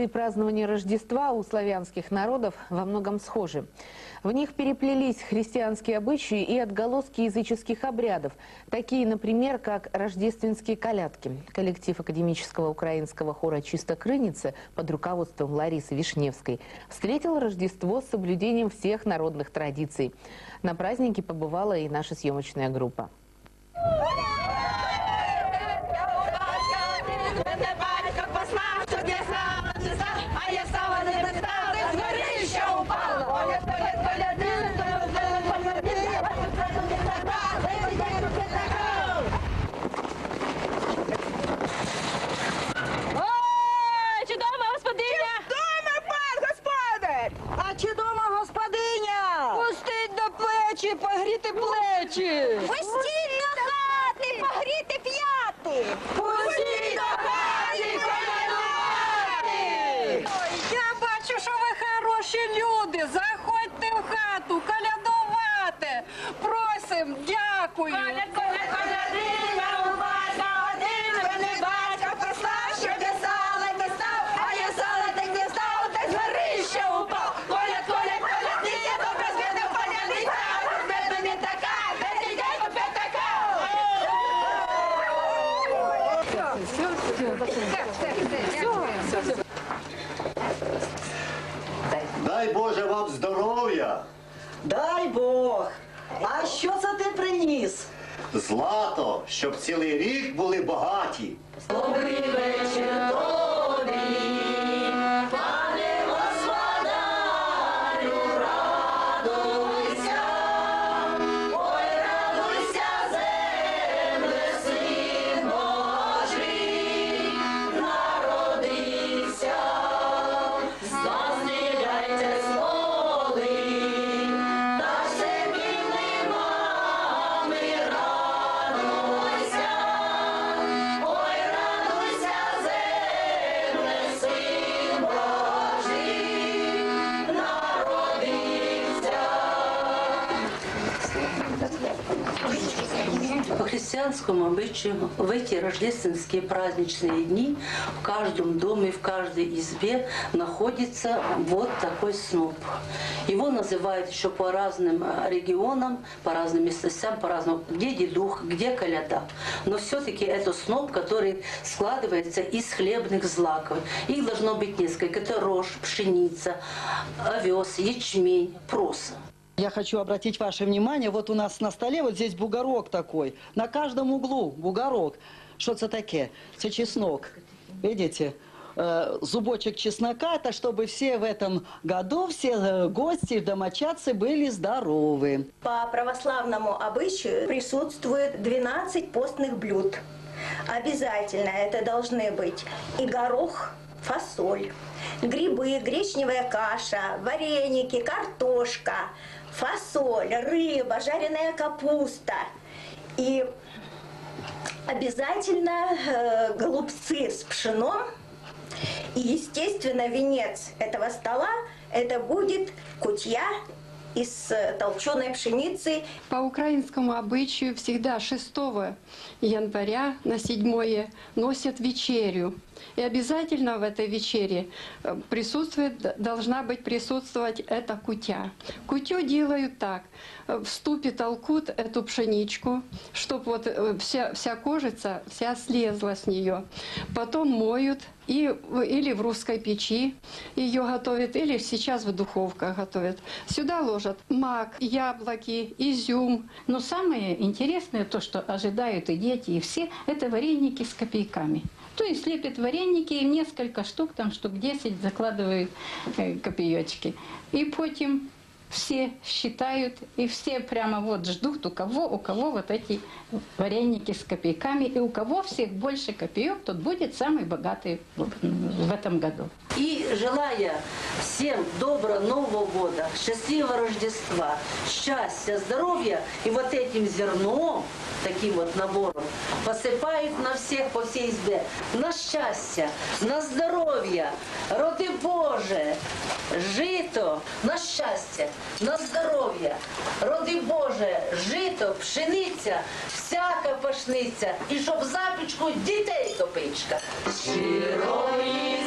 И празднования Рождества у славянских народов во многом схожи. В них переплелись христианские обычаи и отголоски языческих обрядов, такие, например, как рождественские колядки. Коллектив академического украинского хора «Чисто Крыницы» под руководством Ларисы Вишневской встретил Рождество с соблюдением всех народных традиций. На празднике побывала и наша съемочная группа. А я сама не пристав, ти з гори упала. Оля, Толя, Толя, Ой, чудова господиня! Дома пан господар! А чи дома господиня? Пустить до печі, погріти плечі. Пустіть до хати, погріти п'яти! Пустіть до Заходьте в хату, колядувати. Просим, дякую. Дай Боже вам здоров'я, Дай Бог. А що це ти приніс? злато, щоб цілий рік були багаті. Добрий вечір По христианскому обычаю в эти рождественские праздничные дни в каждом доме, в каждой избе находится вот такой сноп. Его называют еще по разным э, регионам, по разным местностям, по-разному. Где дедух, где коляда. Но все-таки это сноп, который складывается из хлебных злаков. Их должно быть несколько. Это рожь, пшеница, овес, ячмень, проса. Я хочу обратить ваше внимание, вот у нас на столе вот здесь бугорок такой. На каждом углу бугорок. Что это такое? Это чеснок. Видите? Э, Зубочек чеснока, это чтобы все в этом году, все э, гости, домочадцы были здоровы. По православному обычаю присутствует 12 постных блюд. Обязательно это должны быть и горох, фасоль, грибы, гречневая каша, вареники, картошка, фасоль, рыба, жареная капуста. И обязательно э, голубцы с пшеном. И, естественно, венец этого стола это будет кутья из э, толченой пшеницы По украинскому обычаю всегда 6 января на 7 носят вечерю. И обязательно в этой вечере э, присутствует, должна быть присутствовать эта кутя. Кутю делают так. э, В ступе толкут эту пшеничку, чтобы вот э, вся, вся кожица вся слезла с нее. Потом моют и, или в русской печи ее готовят, или сейчас в духовках готовят. Сюда ложат мак, яблоки, изюм, Но самое интересное, то, что ожидают и дети, и все, это вареники с копейками. То есть лепят вареники, и несколько штук, там штук 10 закладывают э, копеечки. И потом все считают, и все прямо вот ждут, у кого, у кого вот эти вареники с копейками, и у кого всех больше копеек, тот будет самый богатый в этом году. И желая всем доброго Нового года, счастливого Рождества, счастья, здоровья и вот этим зерном, таким вот набором, посыпают на всех по всей избе. На счастье, на здоровье, роди Боже, жито, на щастя, на здоров'я, роди Боже, жито, пшениця, всяка пашниця, і щоб запічку дітей копичка. Щирої